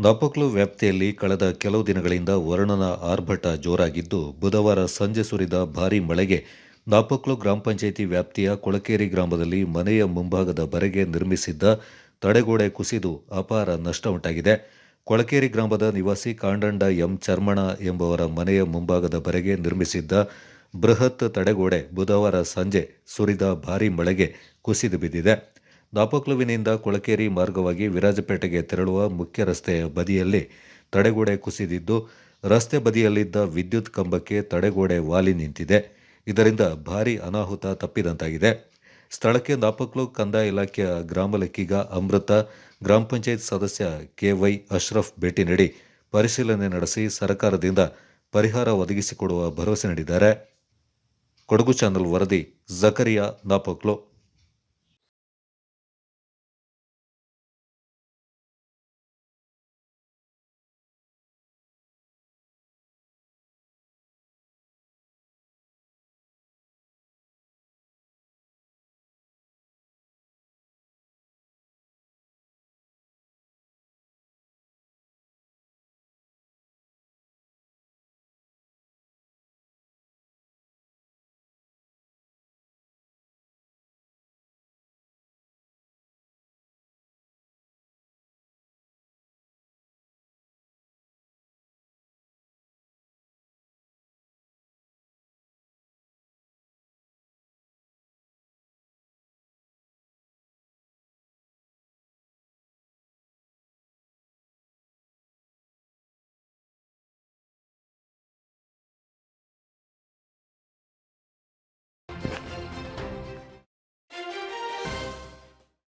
ನಾಪೋಕ್ಲು ವ್ಯಾಪ್ತಿಯಲ್ಲಿ ಕಳೆದ ಕೆಲವು ದಿನಗಳಿಂದ ವರುಣನ ಆರ್ಭಟ ಜೋರಾಗಿದ್ದು ಬುಧವಾರ ಸಂಜೆ ಸುರಿದ ಭಾರೀ ಮಳೆಗೆ ನಾಪಕ್ಲು ಗ್ರಾಮ ಪಂಚಾಯಿತಿ ವ್ಯಾಪ್ತಿಯ ಕೊಳಕೇರಿ ಗ್ರಾಮದಲ್ಲಿ ಮನೆಯ ಮುಂಭಾಗದ ಬರೆಗೆ ನಿರ್ಮಿಸಿದ್ದ ತಡೆಗೋಡೆ ಕುಸಿದು ಅಪಾರ ನಷ್ಟ ಉಂಟಾಗಿದೆ. ಕೊಳಕೇರಿ ಗ್ರಾಮದ ನಿವಾಸಿ ಕಾಂಡಂಡ ಎಂ ಚರ್ಮಣ ಎಂಬವರ ಮನೆಯ ಮುಂಭಾಗದ ಬರೆಗೆ ನಿರ್ಮಿಸಿದ್ದ ಬೃಹತ್ ತಡೆಗೋಡೆ ಬುಧವಾರ ಸಂಜೆ ಸುರಿದ ಭಾರೀ ಮಳೆಗೆ ಕುಸಿದು ಬಿದ್ದಿದೆ. ನಾಪೋಕ್ಲುವಿನಿಂದ ಕೊಳಕೇರಿ ಮಾರ್ಗವಾಗಿ ವಿರಾಜಪೇಟೆಗೆ ತೆರಳುವ ಮುಖ್ಯ ರಸ್ತೆಯ ಬದಿಯಲ್ಲಿ ತಡೆಗೋಡೆ ಕುಸಿದಿದ್ದು, ರಸ್ತೆ ಬದಿಯಲ್ಲಿದ್ದ ವಿದ್ಯುತ್ ಕಂಬಕ್ಕೆ ತಡೆಗೋಡೆ ವಾಲಿ ನಿಂತಿದೆ. ಇದರಿಂದ ಭಾರೀ ಅನಾಹುತ ತಪ್ಪಿದಂತಾಗಿದೆ. ಸ್ಥಳಕ್ಕೆ ದಾಪಕ್ಲು ಕಂದಾಯ ಇಲಾಖೆಯ ಗ್ರಾಮ ಲೆಕ್ಕಿಗ ಅಮೃತ, ಗ್ರಾಮ ಪಂಚಾಯತ್ ಸದಸ್ಯ ಕೆವೈ ಅಶ್ರಫ್ ಭೇಟಿ ನೀಡಿ ಪರಿಶೀಲನೆ ನಡೆಸಿ ಸರ್ಕಾರದಿಂದ ಪರಿಹಾರ ಒದಗಿಸಿಕೊಡುವ ಭರವಸೆ ನೀಡಿದ್ದಾರೆ. ಕೊಡಗು ಚಾನಲ್ ವರದಿ, ಜಕರಿಯಾ ನಾಪಕ್ಲು